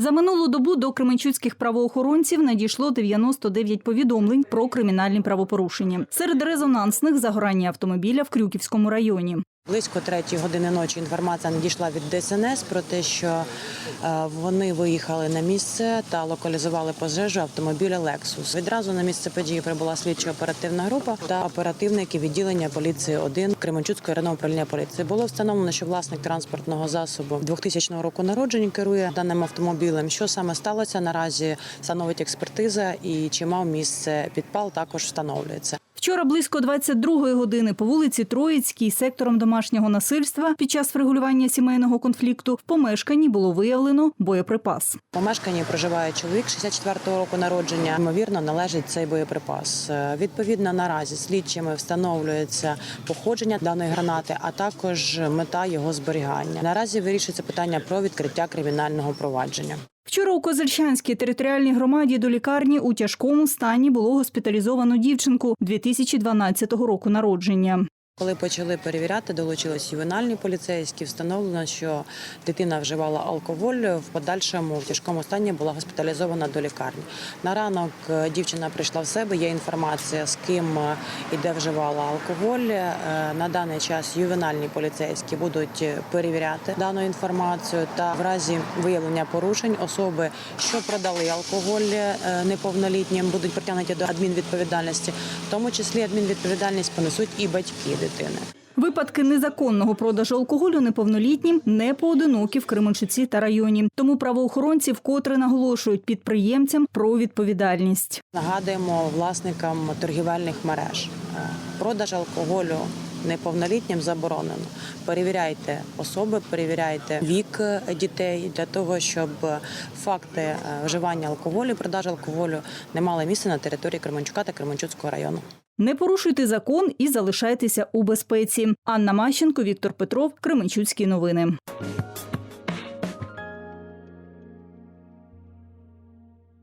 За минулу добу до кременчуцьких правоохоронців надійшло 99 повідомлень про кримінальні правопорушення. Серед резонансних загорання автомобіля в Крюківському районі. Близько третьої години ночі інформація надійшла від ДСНС про те, що е, вони виїхали на місце та локалізували пожежу автомобіля Lexus. Відразу на місце події прибула слідчо-оперативна група та оперативники відділення поліції 1 Кременчуцького районного управління поліції. Було встановлено, що власник транспортного засобу 2000 року народження керує даним автомобілем. Що саме сталося наразі? Становить експертиза і чи мав місце підпал, також встановлюється. Вчора близько 22-ї години по вулиці Троїцькій сектором домашнього насильства під час врегулювання сімейного конфлікту в помешканні було виявлено боєприпас. В помешканні проживає чоловік 64-го року народження. Ймовірно, належить цей боєприпас. Е, Відповідно, наразі слідчими встановлюється походження даної гранати, а також мета його зберігання. Наразі вирішується питання про відкриття кримінального провадження. Вчора у Козельчанській територіальній громаді до лікарні у тяжкому стані було госпіталізовано дівчинку 2012 року народження. Коли почали перевіряти, долучились ювенальні поліцейські. Встановлено, що дитина вживала алкоголь. В подальшому в тяжкому стані була госпіталізована до лікарні. На ранок е, дівчина прийшла в себе. Є інформація, з ким е, і де вживала алкоголь. Е, На даний час ювенальні поліцейські будуть перевіряти дану інформацію та в разі виявлення порушень особи, що продали алкоголь неповнолітнім, будуть притягнуті до адмінвідповідальності, в тому числі адмінвідповідальність понесуть і батьки дитини. Випадки незаконного продажу алкоголю неповнолітнім не поодинокі в Кременчуці та районі. Тому правоохоронці вкотре наголошують підприємцям про відповідальність. Нагадуємо власникам торгівельних мереж. е, Продаж алкоголю неповнолітнім заборонено. Перевіряйте особи, перевіряйте вік дітей для того, щоб факти е, вживання алкоголю, продажу алкоголю не мали місця на території Кременчука та Кременчуцького району. Не порушуйте закон і залишайтеся у безпеці. Анна Мащенко, Віктор Петров, Кременчуцькі новини.